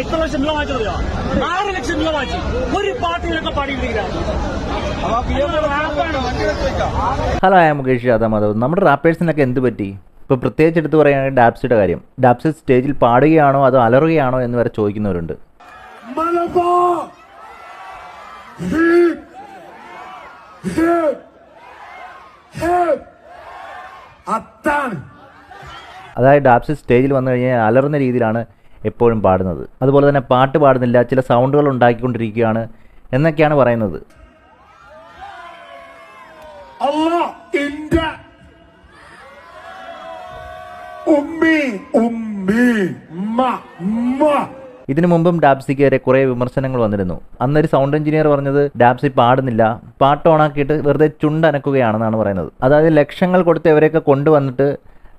എത്ര ലക്ഷം രൂപ വാങ്ങിച്ചറിയോ ആറ് ലക്ഷം രൂപ വാങ്ങിച്ചു. ഒരു പാർട്ടിയിലൊക്കെ പാടിയിരിക്കുകയാണ് ഹലോ ഞാൻ മുകേഷ് യാദവ് മാധവ് നമ്മുടെ റാപ്പേഴ്സിനൊക്കെ എന്ത് പറ്റി? ഇപ്പോൾ പ്രത്യേകിച്ച് എടുത്ത് പറയുകയാണെങ്കിൽ ഡാപ്സിയുടെ കാര്യം. ഡാപ്സി സ്റ്റേജിൽ പാടുകയാണോ അതോ അലറുകയാണോ എന്ന് വരെ ചോദിക്കുന്നവരുണ്ട്. അതായത് ഡാപ്സി സ്റ്റേജിൽ വന്നു കഴിഞ്ഞാൽ അലറുന്ന രീതിയിലാണ് എപ്പോഴും പാടുന്നത്. അതുപോലെ തന്നെ പാട്ട് പാടുന്നില്ല ചില സൗണ്ടുകൾ ഉണ്ടാക്കിക്കൊണ്ടിരിക്കുകയാണ് എന്നൊക്കെയാണ് പറയുന്നത്. ഇതിനു മുമ്പും ഡാബ്സിക്ക് വരെ കുറെ വിമർശനങ്ങൾ വന്നിരുന്നു. അന്നൊരു സൗണ്ട് എഞ്ചിനീയർ പറഞ്ഞത് ഡാബ്സി പാടുന്നില്ല പാട്ട് ഓണാക്കിയിട്ട് വെറുതെ ചുണ്ടനക്കുകയാണെന്നാണ് പറയുന്നത്. അതായത് ലക്ഷങ്ങൾ കൊടുത്ത് ഇവരെയൊക്കെ കൊണ്ടുവന്നിട്ട്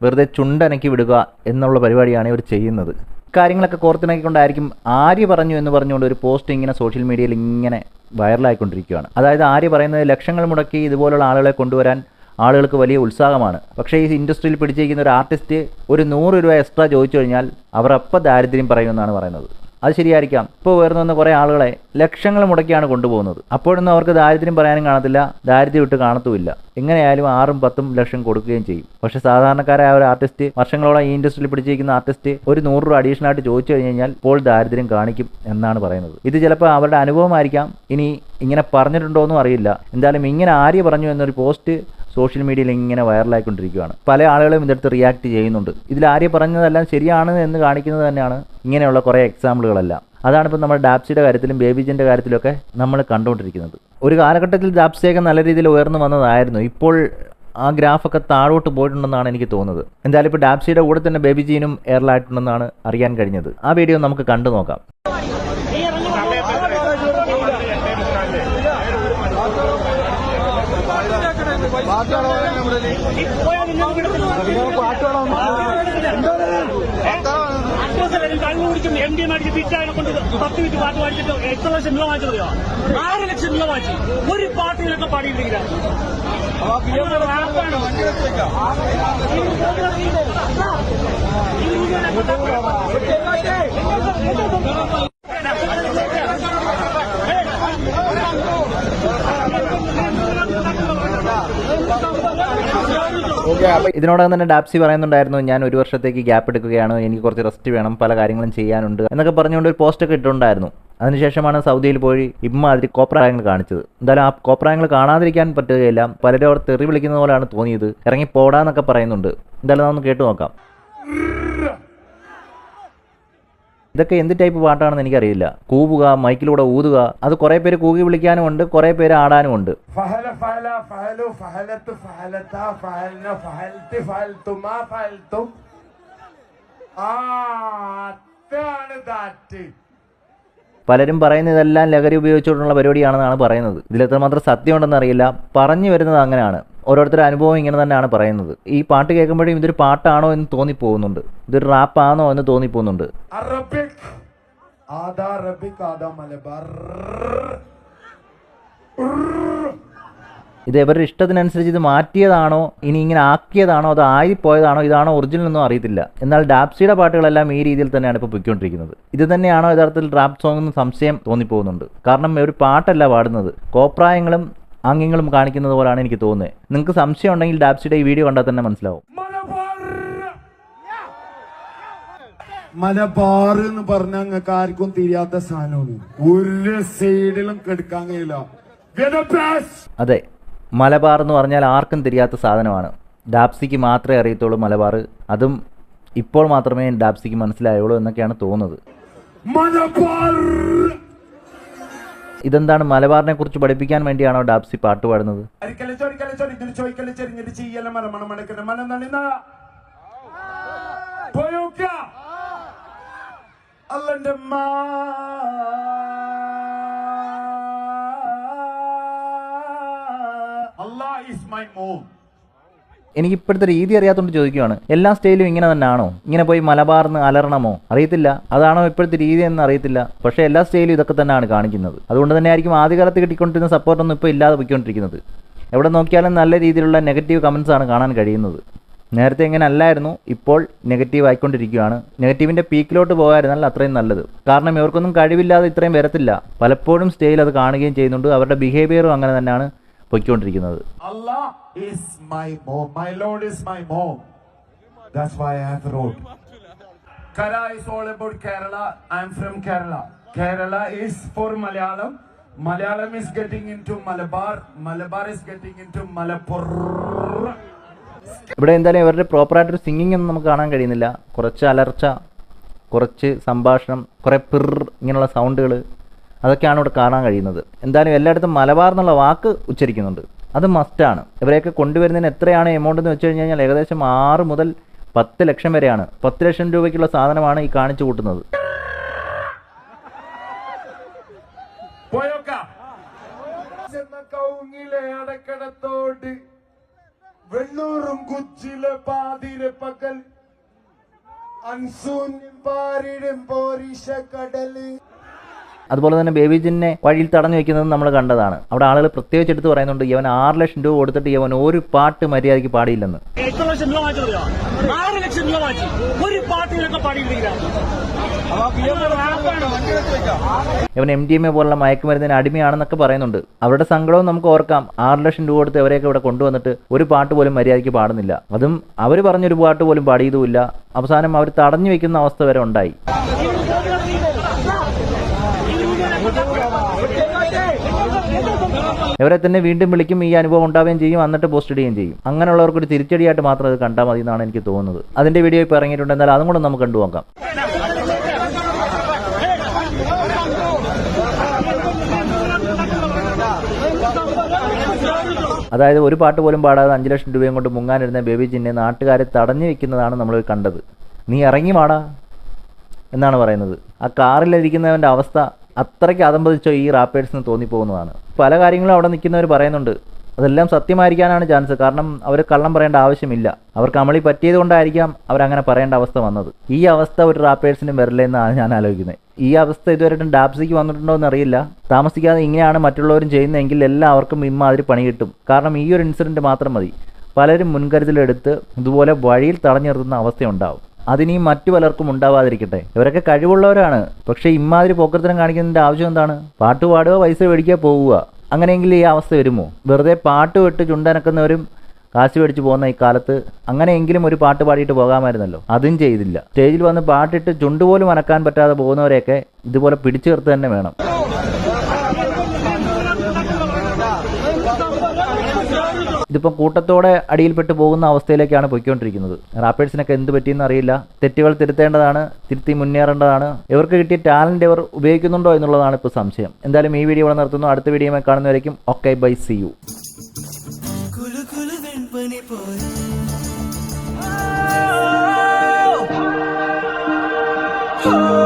വെറുതെ ചുണ്ടനക്കി വിടുക എന്നുള്ള പരിപാടിയാണ് ഇവർ ചെയ്യുന്നത്. കാര്യങ്ങളൊക്കെ കോർത്തിണക്കിക്കൊണ്ടായിരിക്കും ആര്യ പറഞ്ഞു എന്ന് പറഞ്ഞുകൊണ്ട് ഒരു പോസ്റ്റ് ഇങ്ങനെ സോഷ്യൽ മീഡിയയിൽ ഇങ്ങനെ വൈറലായിക്കൊണ്ടിരിക്കുകയാണ്. അതായത് ആര്യ പറയുന്നത് ലക്ഷങ്ങൾ മുടക്കി ഇതുപോലുള്ള ആളുകളെ കൊണ്ടുവരാൻ ആളുകൾക്ക് വലിയ ഉത്സാഹമാണ്. പക്ഷേ ഈ ഇൻഡസ്ട്രിയിൽ പിടിച്ചിരിക്കുന്ന ഒരു ആർട്ടിസ്റ്റ് ഒരു നൂറ് രൂപ എക്സ്ട്രാ ചോദിച്ചു കഴിഞ്ഞാൽ അവർ അപ്പം ദാരിദ്ര്യം പറയുമെന്നാണ് പറയുന്നത്. അത് ശരിയായിരിക്കാം. ഇപ്പോൾ ഉയർന്നു വന്ന കുറേ ആളുകളെ ലക്ഷങ്ങൾ മുടക്കിയാണ് കൊണ്ടുപോകുന്നത്. അപ്പോഴൊന്നും അവർക്ക് ദാരിദ്ര്യം പറയാനും കാണത്തില്ല ദാരിദ്ര്യം ഇട്ട് കാണത്തുമില്ല. എങ്ങനെയായാലും ആറും പത്തും ലക്ഷം കൊടുക്കുകയും ചെയ്യും. പക്ഷെ സാധാരണക്കാരായ ഒരു ആർട്ടിസ്റ്റ് വർഷങ്ങളോളം ഈ ഇൻഡസ്ട്രിയിൽ പിടിച്ചിരിക്കുന്ന ആർട്ടിസ്റ്റ് ഒരു നൂറ് രൂപ അഡീഷണൽ ആയിട്ട് ചോദിച്ചു കഴിഞ്ഞ് കഴിഞ്ഞാൽ ഇപ്പോൾ ദാരിദ്ര്യം കാണിക്കും എന്നാണ് പറയുന്നത്. ഇത് ചിലപ്പോൾ അവരുടെ അനുഭവമായിരിക്കാം. ഇനി ഇങ്ങനെ പറഞ്ഞിട്ടുണ്ടോ എന്നും അറിയില്ല. എന്തായാലും ഇങ്ങനെ ആര്യ പറഞ്ഞു എന്നൊരു പോസ്റ്റ് സോഷ്യൽ മീഡിയയിൽ ഇങ്ങനെ വൈറലായിക്കൊണ്ടിരിക്കുകയാണ്. പല ആളുകളും ഇതെടുത്ത് റിയാക്ട് ചെയ്യുന്നുണ്ട്. ഇതിൽ ആര്യ പറഞ്ഞതെല്ലാം ശരിയാണ് എന്ന് കാണിക്കുന്നത് തന്നെയാണ് ഇങ്ങനെയുള്ള കുറേ എക്സാമ്പിളുകളെല്ലാം അതാണ് ഇപ്പോൾ നമ്മുടെ ഡാപ്സിയുടെ കാര്യത്തിലും ബേബിജിന്റെ കാര്യത്തിലൊക്കെ നമ്മൾ കണ്ടുകൊണ്ടിരിക്കുന്നത്. ഒരു കാലഘട്ടത്തിൽ ഡാപ്സിയൊക്കെ നല്ല രീതിയിൽ ഉയർന്നു വന്നതായിരുന്നു. ഇപ്പോൾ ആ ഗ്രാഫൊക്കെ താഴോട്ട് പോയിട്ടുണ്ടെന്നാണ് എനിക്ക് തോന്നുന്നത്. എന്തായാലും ഇപ്പോൾ ഡാപ്സിയുടെ കൂടെ തന്നെ ബേബിജീനും എയറിലായിട്ടുണ്ടെന്നാണ് അറിയാൻ കഴിഞ്ഞത്. ആ വീഡിയോ നമുക്ക് കണ്ടു നോക്കാം കള്ളു കുടിക്കും എം ഡി മേടിച്ച് പിറ്റാനെ കൊണ്ട് പത്ത് മിനിറ്റ് പാട്ട് വാങ്ങിച്ചിട്ട് എത്ര ലക്ഷം രൂപ വാങ്ങിച്ചറിയോ ആറ് ലക്ഷം രൂപ വാങ്ങിച്ചു ഒരു പാട്ടിലൊക്കെ പാടിയിരിക്കുകയാണ് ഇതിനോടകം തന്നെ ഡാപ്സി പറയുന്നുണ്ടായിരുന്നു ഞാൻ ഒരു വർഷത്തേക്ക് ഗ്യാപ്പ് എടുക്കുകയാണ് എനിക്ക് കുറച്ച് റെസ്റ്റ് വേണം പല കാര്യങ്ങളും ചെയ്യാനുണ്ട് എന്നൊക്കെ പറഞ്ഞുകൊണ്ട് ഒരു പോസ്റ്റ് പോസ്റ്റൊക്കെ ഇട്ടിട്ടുണ്ടായിരുന്നു. അതിനുശേഷമാണ് സൗദിയിൽ പോയി ഇമ്മാതിരി കോപ്രായങ്ങൾ കാണിച്ചത്. എന്തായാലും ആ കോപ്രായങ്ങൾ കാണാതിരിക്കാൻ പറ്റുകയില്ല. പലരും അവർ തെറി വിളിക്കുന്ന പോലെയാണ് തോന്നിയത്. ഇറങ്ങി പോടാന്നൊക്കെ പറയുന്നുണ്ട്. എന്തായാലും അതൊന്ന് കേട്ടു നോക്കാം. ഇതൊക്കെ എന്ത് ടൈപ്പ് പാട്ടാണെന്ന് എനിക്കറിയില്ല. കൂവുക മൈക്കിലൂടെ ഊതുക അത് കുറെ പേര് കൂകി വിളിക്കാനും ഉണ്ട് കുറെ പേര് ആടാനും ഉണ്ട്. പലരും പറയുന്ന ഇതെല്ലാം ലഹരി ഉപയോഗിച്ചുകൊണ്ടുള്ള പരിപാടിയാണെന്നാണ് പറയുന്നത്. ഇതിൽ എത്രമാത്രം സത്യമുണ്ടെന്ന് അറിയില്ല. പറഞ്ഞു വരുന്നത് അങ്ങനെയാണ്. ഓരോരുത്തരുടെ അനുഭവം ഇങ്ങനെ തന്നെയാണ് പറയുന്നത്. ഈ പാട്ട് കേൾക്കുമ്പോഴും ഇതൊരു പാട്ടാണോ എന്ന് തോന്നിപ്പോകുന്നുണ്ട്. ഇതൊരു റാപ്പാണോ എന്ന് തോന്നിപ്പോകുന്നുണ്ട്. ഇത് ഇവരുടെ ഇഷ്ടത്തിനനുസരിച്ച് ഇത് മാറ്റിയതാണോ? ഇനി ഇങ്ങനെ ആക്കിയതാണോ? അത് ആയിപ്പോയതാണോ? ഇതാണോ ഒറിജിനൽ ഒന്നും അറിയത്തില്ല. എന്നാൽ ഡാപ്സിയുടെ പാട്ടുകളെല്ലാം ഈ രീതിയിൽ തന്നെയാണ് ഇപ്പോൾ പൊയ്ക്കൊണ്ടിരിക്കുന്നത്. ഇത് തന്നെയാണോ യഥാർത്ഥത്തിൽ റാപ്പ് സോങ് എന്ന് സംശയം തോന്നിപ്പോകുന്നുണ്ട്. കാരണം ഒരു പാട്ടല്ല പാടുന്നത്. കോപ്രായങ്ങളും ആംഗ്യങ്ങളും കാണിക്കുന്നത് പോലാണ് എനിക്ക് തോന്നുന്നത് നിങ്ങൾക്ക് സംശയം ഉണ്ടെങ്കിൽ ഡാപ്സിയുടെ ഈ വീഡിയോ കണ്ടാൽ തന്നെ മനസ്സിലാവും. മലബാർ എന്ന് പറഞ്ഞ നിങ്ങൾക്ക് ആർക്കും തിരിയാത്ത സാധനമാണ്. ഒരു സൈഡിലും കെടുക്കാൻ കഴിയില്ല. അതെ മലബാർ എന്ന് പറഞ്ഞാൽ ആർക്കും തിരിയാത്ത സാധനമാണ്. ഡാപ്സിക്ക് മാത്രമേ അറിയത്തുള്ളൂ മലബാർ. അതും ഇപ്പോൾ മാത്രമേ ഡാപ്സിക്ക് മനസ്സിലായുള്ളൂ എന്നൊക്കെയാണ് തോന്നുന്നത്. മലബാർ ഇതെന്താണ് മലബാറിനെ കുറിച്ച് പഠിപ്പിക്കാൻ വേണ്ടിയാണോ ഡാപ്സി പാട്ട് പാടുന്നത്? അരിക്കൽ ചൊരിക്കൽ എനിക്ക് ഇപ്പോഴത്തെ രീതി അറിയാത്തതുകൊണ്ട് ചോദിക്കുകയാണ് എല്ലാ സ്റ്റൈലും ഇങ്ങനെ തന്നെയാണോ ഇങ്ങനെ പോയി മലബാർന്ന് അലറണമോ? അറിയത്തില്ല. അതാണോ ഇപ്പോഴത്തെ രീതി എന്ന് അറിയത്തില്ല. പക്ഷേ എല്ലാ സ്റ്റൈലും ഇതൊക്കെ തന്നെയാണ് കാണിക്കുന്നത്. അതുകൊണ്ട് തന്നെ ആയിരിക്കും ആദ്യകാലത്ത് കിട്ടിക്കൊണ്ടിരുന്ന സപ്പോർട്ടൊന്നും ഇപ്പോൾ ഇല്ലാതെ പോയിക്കൊണ്ടിരിക്കുന്നത്. എവിടെ നോക്കിയാലും നല്ല രീതിയിലുള്ള നെഗറ്റീവ് കമൻസ് ആണ് കാണാൻ കഴിയുന്നത്. നേരത്തെ ഇങ്ങനെ അല്ലായിരുന്നു ഇപ്പോൾ നെഗറ്റീവ് ആയിക്കൊണ്ടിരിക്കുകയാണ്. നെഗറ്റീവിന്റെ പീക്കിലോട്ട് പോകാതിരുന്നാൽ അത്രയും നല്ലത്. കാരണം ഇവർക്കൊന്നും കഴിവില്ലാതെ ഇത്രയും വരത്തില്ല. പലപ്പോഴും സ്റ്റേയിൽ അത് കാണുകയും ചെയ്യുന്നുണ്ട്. അവരുടെ ബിഹേവിയറും അങ്ങനെ തന്നെയാണ്. പൊയ്ക്കൊണ്ടിരിക്കുന്നത്. Malayalam. Is getting into Malabar. Malabar is getting into Malappur. ഇവിടെ എന്തായാലും ഇവരുടെ പ്രോപ്പറായിട്ടൊരു സിംഗിങ് ഒന്നും നമുക്ക് കാണാൻ കഴിയുന്നില്ല. കുറച്ച് അലർച്ച കുറച്ച് സംഭാഷണം കുറേ പിർ ഇങ്ങനെയുള്ള സൗണ്ടുകൾ അതൊക്കെയാണ് ഇവിടെ കാണാൻ കഴിയുന്നത്. എന്തായാലും എല്ലായിടത്തും മലബാർ എന്നുള്ള വാക്ക് ഉച്ചരിക്കുന്നുണ്ട്. അത് മസ്റ്റാണ് ഇവരെയൊക്കെ കൊണ്ടുവരുന്നതിന് എത്രയാണ് എമൗണ്ട് എന്ന് വെച്ച് കഴിഞ്ഞ് കഴിഞ്ഞാൽ ഏകദേശം ആറ് മുതൽ പത്ത് ലക്ഷം വരെയാണ്. പത്ത് ലക്ഷം രൂപയ്ക്കുള്ള സാധനമാണ് ഈ കാണിച്ചു കൂട്ടുന്നത്. അടക്കടത്തോട് വെണ്ണൂറും കുച്ചിലെ പാതിര പകൽ അൻസൂൻ പാരിടും പോരിഷ കടൽ. അതുപോലെ തന്നെ ബേബി ജിന്നെ വഴിയിൽ തടഞ്ഞു വെക്കുന്നത് നമ്മൾ കണ്ടതാണ്. അവിടെ ആളുകൾ പ്രത്യേകിച്ച് എടുത്ത് പറയുന്നുണ്ട് ഇവൻ ആറ് ലക്ഷം രൂപ കൊടുത്തിട്ട് ഇവൻ ഒരു പാട്ട് മര്യാദയ്ക്ക് പാടിയില്ലെന്ന്. ഒരു പാട്ടിലൊക്കെ ഇവൻ എം ഡി എം എ പോലുള്ള മയക്കുമരുന്നിന് അടിമയാണെന്നൊക്കെ പറയുന്നുണ്ട്. അവരുടെ സങ്കടവും നമുക്ക് ഓർക്കാം. ആറ് ലക്ഷം രൂപ കൊടുത്ത് അവരെയൊക്കെ ഇവിടെ കൊണ്ടുവന്നിട്ട് ഒരു പാട്ട് പോലും മര്യാദയ്ക്ക് പാടുന്നില്ല. അതും അവർ പറഞ്ഞൊരു പാട്ട് പോലും പാടിയതുമില്ല. അവസാനം അവർ തടഞ്ഞു വെക്കുന്ന അവസ്ഥ വരെ ഉണ്ടായി. ഇവരെ തന്നെ വീണ്ടും വിളിക്കും ഈ അനുഭവം ഉണ്ടാവുകയും ചെയ്യും എന്നിട്ട് പോസ്റ്റ് ഇടുകയും ചെയ്യും. അങ്ങനെയുള്ളവർക്ക് ഒരു തിരിച്ചടിയായിട്ട് മാത്രം അത് കണ്ടാൽ മതി എന്നാണ് എനിക്ക് തോന്നുന്നത്. അതിന്റെ വീഡിയോ ഇപ്പോൾ ഇറങ്ങിയിട്ടുണ്ട് എന്നാൽ അതും കൂടെ നമുക്ക് കണ്ടു നോക്കാം. അതായത് ഒരു പാട്ട് പോലും പാടാതെ അഞ്ച് ലക്ഷം രൂപയും കൊണ്ട് മുങ്ങാനിരുന്ന ബേബി ജിന്നെ നാട്ടുകാരെ തടഞ്ഞു വെക്കുന്നതാണ് നമ്മൾ കണ്ടത്. നീ ഇറങ്ങി വാടാ എന്നാണ് പറയുന്നത്. ആ കാറിലിരിക്കുന്നവന്റെ അവസ്ഥ അത്രയ്ക്ക് അതമ്പതിച്ചോ ഈ റാപ്പേഴ്സ് എന്ന് തോന്നിപ്പോകുന്നതാണ്. പല കാര്യങ്ങളും അവിടെ നിൽക്കുന്നവർ പറയുന്നുണ്ട്. അതെല്ലാം സത്യമായിരിക്കാനാണ് ചാൻസ് കാരണം അവർ കള്ളം പറയേണ്ട ആവശ്യമില്ല. അവർക്ക് അമളി പറ്റിയത് കൊണ്ടായിരിക്കാം അവരങ്ങനെ പറയേണ്ട അവസ്ഥ വന്നത്. ഈ അവസ്ഥ ഒരു റാപ്പേഴ്സിനും വരില്ല എന്നാണ് ഞാൻ ആലോചിക്കുന്നത്. ഈ അവസ്ഥ ഇതുവരെയായിട്ടും ഡാപ്സിക്ക് വന്നിട്ടുണ്ടോ എന്നറിയില്ല. താമസിക്കാതെ ഇങ്ങനെയാണ് മറ്റുള്ളവരും ചെയ്യുന്നതെങ്കിൽ എല്ലാവർക്കും ഇമ്മാതിരി പണി കിട്ടും. കാരണം ഈ ഒരു ഇൻസിഡന്റ് മാത്രം മതി. പലരും മുൻകരുതലെടുത്ത് ഇതുപോലെ വഴിയിൽ തടഞ്ഞു നിർത്തുന്ന അവസ്ഥയുണ്ടാവും. അതിനി മറ്റു പലർക്കും ഉണ്ടാവാതിരിക്കട്ടെ. ഇവരൊക്കെ കഴിവുള്ളവരാണ്. പക്ഷേ ഇമാതിരി പോക്കർത്തനം കാണിക്കുന്നതിന്റെ ആവശ്യം എന്താണ്? പാട്ട് പാടുക പൈസ മേടിക്കുക പോവുക. അങ്ങനെയെങ്കിലും ഈ അവസ്ഥ വരുമോ? വെറുതെ പാട്ട് വിട്ട് ചുണ്ടനക്കുന്നവരും കാശ് മേടിച്ച് പോകുന്ന ഈ കാലത്ത് അങ്ങനെയെങ്കിലും ഒരു പാട്ട് പാടിയിട്ട് പോകാമായിരുന്നല്ലോ. അതും ചെയ്തില്ല. സ്റ്റേജിൽ വന്ന് പാട്ടിട്ട് ചുണ്ടുപോലും അനക്കാൻ പറ്റാതെ പോകുന്നവരെയൊക്കെ ഇതുപോലെ പിടിച്ചു തന്നെ വേണം. ഇതിപ്പോൾ കൂട്ടത്തോടെ അടിയിൽപ്പെട്ട് പോകുന്ന അവസ്ഥയിലേക്കാണ് പോയിക്കൊണ്ടിരിക്കുന്നത്. റാപ്പേഴ്സിനൊക്കെ എന്ത് പറ്റിയെന്ന് അറിയില്ല. തെറ്റുകൾ തിരുത്തേണ്ടതാണ് തിരുത്തി മുന്നേറേണ്ടതാണ്. ഇവർക്ക് കിട്ടിയ ടാലന്റ് ഇവർ ഉപയോഗിക്കുന്നുണ്ടോ എന്നുള്ളതാണ് ഇപ്പോൾ സംശയം. എന്തായാലും ഈ വീഡിയോ ഇവിടെ നിർത്തുന്നു. അടുത്ത വീഡിയോ കാണുന്നവരേക്കും okay bye see you. Oh